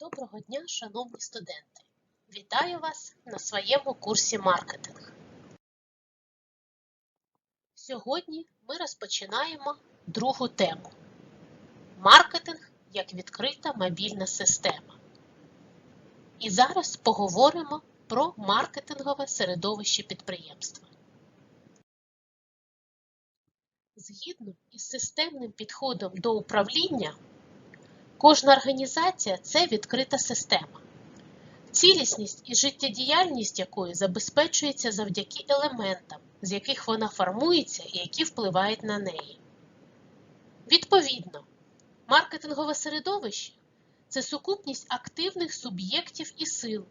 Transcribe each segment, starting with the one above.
Доброго дня, шановні студенти! Вітаю вас на своєму курсі маркетинг. Сьогодні ми розпочинаємо другу тему маркетинг як відкрита мобільна система. І зараз поговоримо про маркетингове середовище підприємства. Згідно із системним підходом до управління, Кожна організація це відкрита система, цілісність і життєдіяльність якої забезпечується завдяки елементам, з яких вона формується і які впливають на неї. Відповідно, маркетингове середовище це сукупність активних суб'єктів і сил,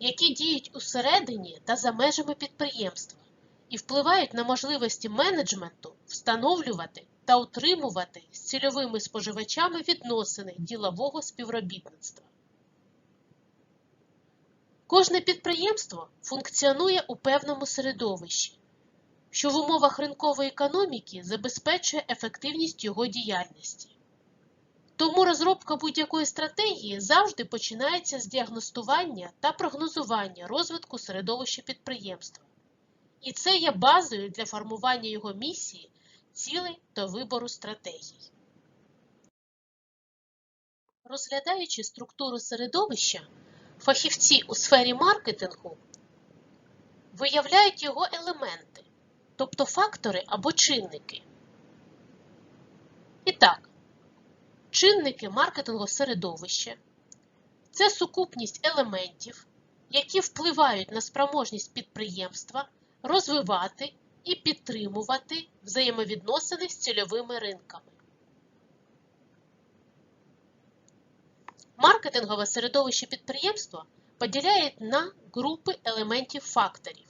які діють усередині та за межами підприємства і впливають на можливості менеджменту встановлювати та утримувати з цільовими споживачами відносини ділового співробітництва. Кожне підприємство функціонує у певному середовищі, що в умовах ринкової економіки забезпечує ефективність його діяльності. Тому розробка будь-якої стратегії завжди починається з діагностування та прогнозування розвитку середовища підприємства. І це є базою для формування його місії цілей та вибору стратегій. Розглядаючи структуру середовища, фахівці у сфері маркетингу виявляють його елементи, тобто фактори або чинники. І так, чинники маркетингового середовища це сукупність елементів, які впливають на спроможність підприємства розвивати і підтримувати взаємовідносини з цільовими ринками. Маркетингове середовище підприємства поділяють на групи елементів факторів.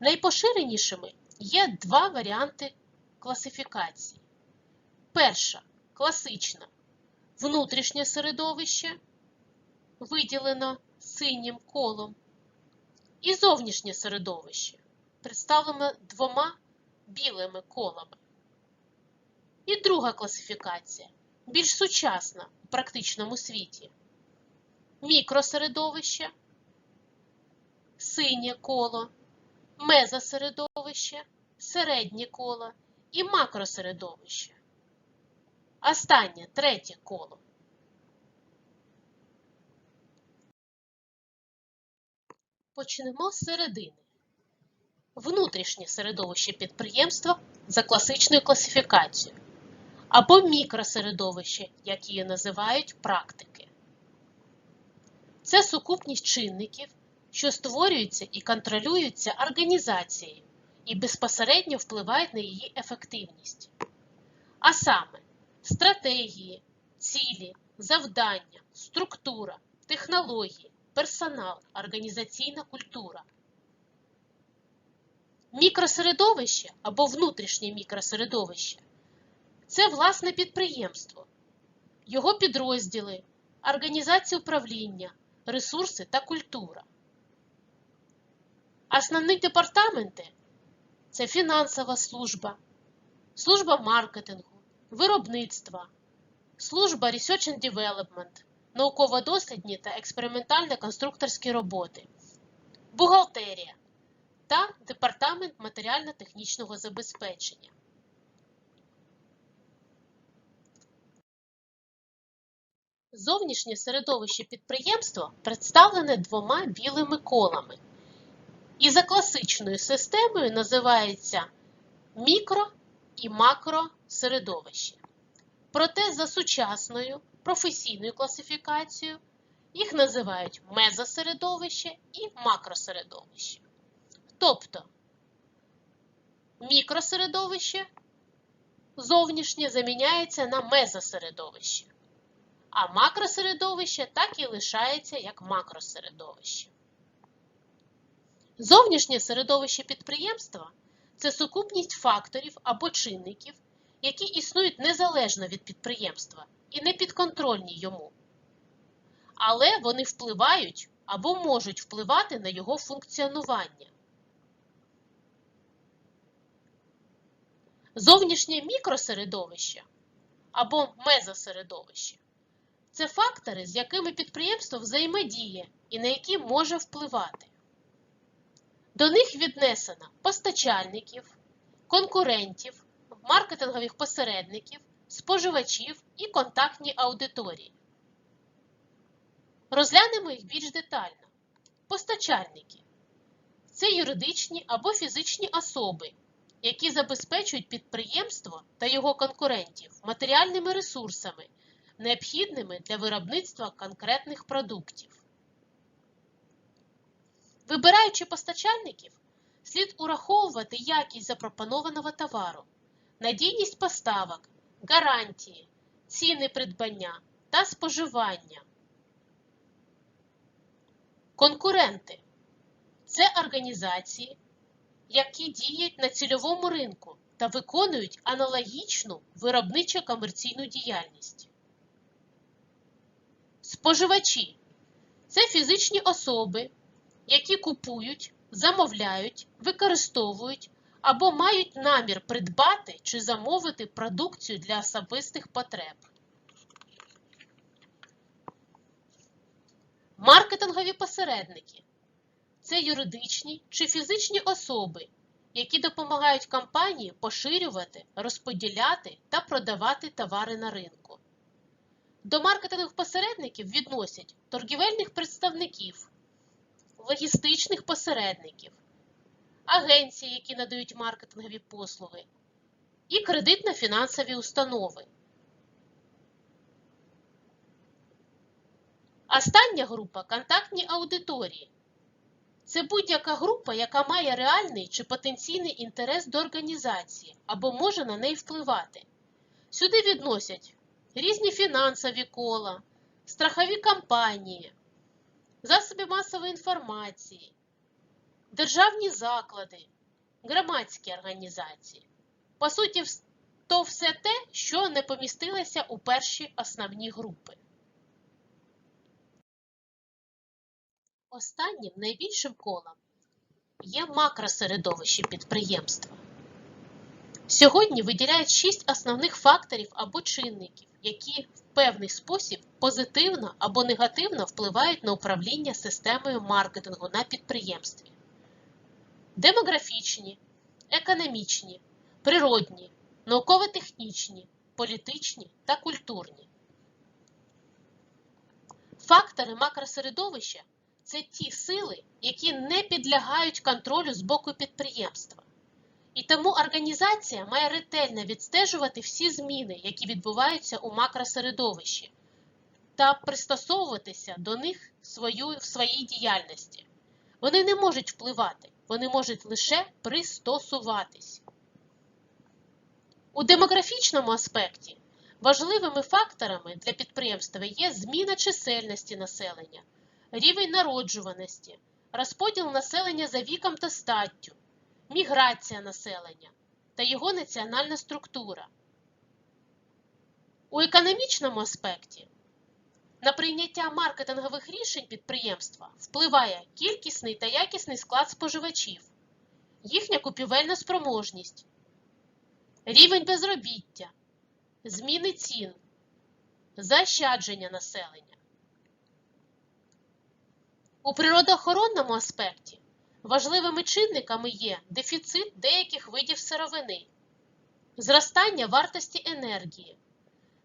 Найпоширенішими є два варіанти класифікації. Перша класична внутрішнє середовище, виділено синім колом, і зовнішнє середовище, представлено двома білими колами. І друга класифікація більш сучасна у практичному світі. Мікросередовище, синє коло, мезосередовище, середнє коло і макросередовище. Останнє третє коло. Почнемо з середини. Внутрішнє середовище підприємства за класичною класифікацією або мікросередовище, як її називають практики. Це сукупність чинників, що створюються і контролюються організацією і безпосередньо впливають на її ефективність. А саме стратегії, цілі, завдання, структура, технології, персонал, організаційна культура. Мікросередовище або внутрішнє мікросередовище. Це власне підприємство, його підрозділи, організація управління, ресурси та культура. Основні департаменти це фінансова служба, служба маркетингу, виробництва, служба Research and Development, науково-дослідні та експериментально-конструкторські роботи, бухгалтерія та Департамент матеріально-технічного забезпечення. Зовнішнє середовище підприємства представлене двома білими колами і за класичною системою називається мікро і макросередовище. Проте за сучасною професійною класифікацією їх називають мезосередовище і макросередовище. Тобто мікросередовище зовнішнє заміняється на мезосередовище, а макросередовище так і лишається як макросередовище. Зовнішнє середовище підприємства це сукупність факторів або чинників, які існують незалежно від підприємства і не підконтрольні йому. Але вони впливають або можуть впливати на його функціонування. Зовнішнє мікросередовище або мезосередовище це фактори, з якими підприємство взаємодіє і на які може впливати. До них віднесено постачальників, конкурентів, маркетингових посередників, споживачів і контактні аудиторії. Розглянемо їх більш детально. Постачальники це юридичні або фізичні особи, які забезпечують підприємство та його конкурентів матеріальними ресурсами, необхідними для виробництва конкретних продуктів. Вибираючи постачальників, слід ураховувати якість запропонованого товару, надійність поставок, гарантії, ціни придбання та споживання. Конкуренти це організації, які діють на цільовому ринку та виконують аналогічну виробничо-комерційну діяльність. Споживачі це фізичні особи, які купують, замовляють, використовують або мають намір придбати чи замовити продукцію для особистих потреб. Маркетингові посередники це юридичні чи фізичні особи, які допомагають компанії поширювати, розподіляти та продавати товари на ринку. До маркетингових посередників відносять торгівельних представників, логістичних посередників, агенції, які надають маркетингові послуги, і кредитно-фінансові установи. Остання група контактні аудиторії. Це будь-яка група, яка має реальний чи потенційний інтерес до організації або може на неї впливати. Сюди відносять різні фінансові кола, страхові компанії, засоби масової інформації, державні заклади, громадські організації. По суті, то все те, що не помістилося у перші основні групи. Останнім найбільшим колом є макросередовище підприємства. Сьогодні виділяють шість основних факторів або чинників, які в певний спосіб позитивно або негативно впливають на управління системою маркетингу на підприємстві. Демографічні, економічні, природні, науково-технічні, політичні та культурні. Фактори макросередовища це ті сили, які не підлягають контролю з боку підприємства. І тому організація має ретельно відстежувати всі зміни, які відбуваються у макросередовищі, та пристосовуватися до них свою, в своїй діяльності. Вони не можуть впливати, вони можуть лише пристосуватись. У демографічному аспекті важливими факторами для підприємства є зміна чисельності населення рівень народжуваності, розподіл населення за віком та статтю, міграція населення та його національна структура. У економічному аспекті на прийняття маркетингових рішень підприємства впливає кількісний та якісний склад споживачів, їхня купівельна спроможність, рівень безробіття, зміни цін, заощадження населення. У природоохоронному аспекті важливими чинниками є дефіцит деяких видів сировини, зростання вартості енергії,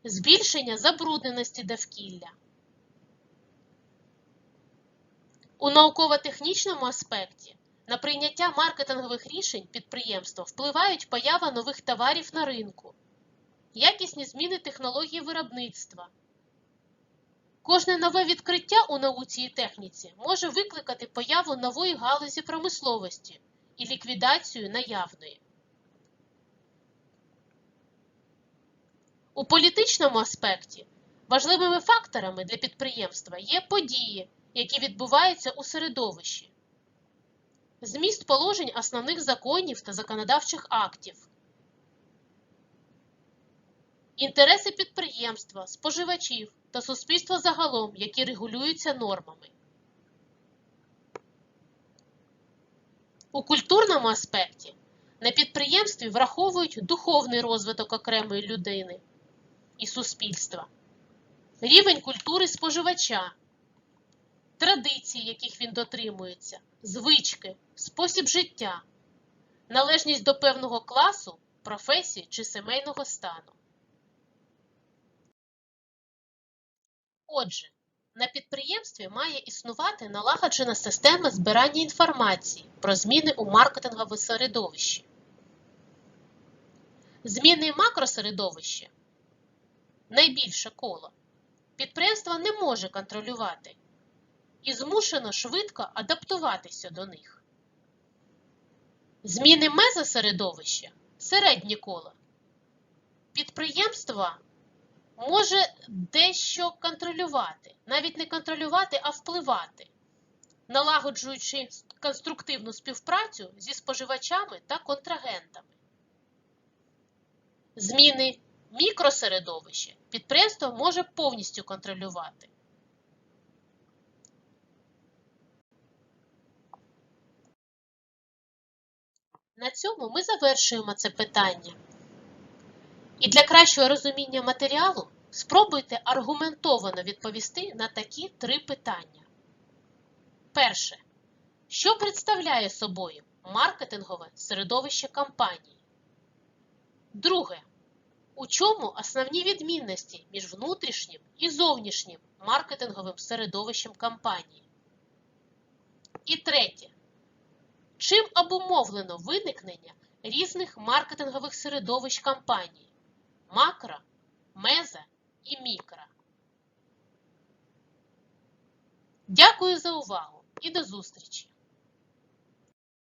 збільшення забрудненості довкілля. У науково-технічному аспекті на прийняття маркетингових рішень підприємства впливають поява нових товарів на ринку, якісні зміни технології виробництва. Кожне нове відкриття у науці і техніці може викликати появу нової галузі промисловості і ліквідацію наявної. У політичному аспекті важливими факторами для підприємства є події, які відбуваються у середовищі, зміст положень основних законів та законодавчих актів, інтереси підприємства, споживачів та суспільства загалом, які регулюються нормами. У культурному аспекті на підприємстві враховують духовний розвиток окремої людини і суспільства, рівень культури споживача, традиції, яких він дотримується, звички, спосіб життя, належність до певного класу, професії чи сімейного стану. Отже, на підприємстві має існувати налагоджена система збирання інформації про зміни у маркетинговому середовищі. Зміни макросередовища найбільше коло підприємство не може контролювати і змушено швидко адаптуватися до них. Зміни мезосередовища середнє коло. Підприємство може дещо контролювати, навіть не контролювати, а впливати, налагоджуючи конструктивну співпрацю зі споживачами та контрагентами. Зміни мікросередовища підприємство може повністю контролювати. На цьому ми завершуємо це питання. І для кращого розуміння матеріалу спробуйте аргументовано відповісти на такі три питання. Перше. Що представляє собою маркетингове середовище компанії? Друге. У чому основні відмінності між внутрішнім і зовнішнім маркетинговим середовищем компанії? І третє. Чим обумовлено виникнення різних маркетингових середовищ компанії макро, меза і мікро? Дякую за увагу і до зустрічі!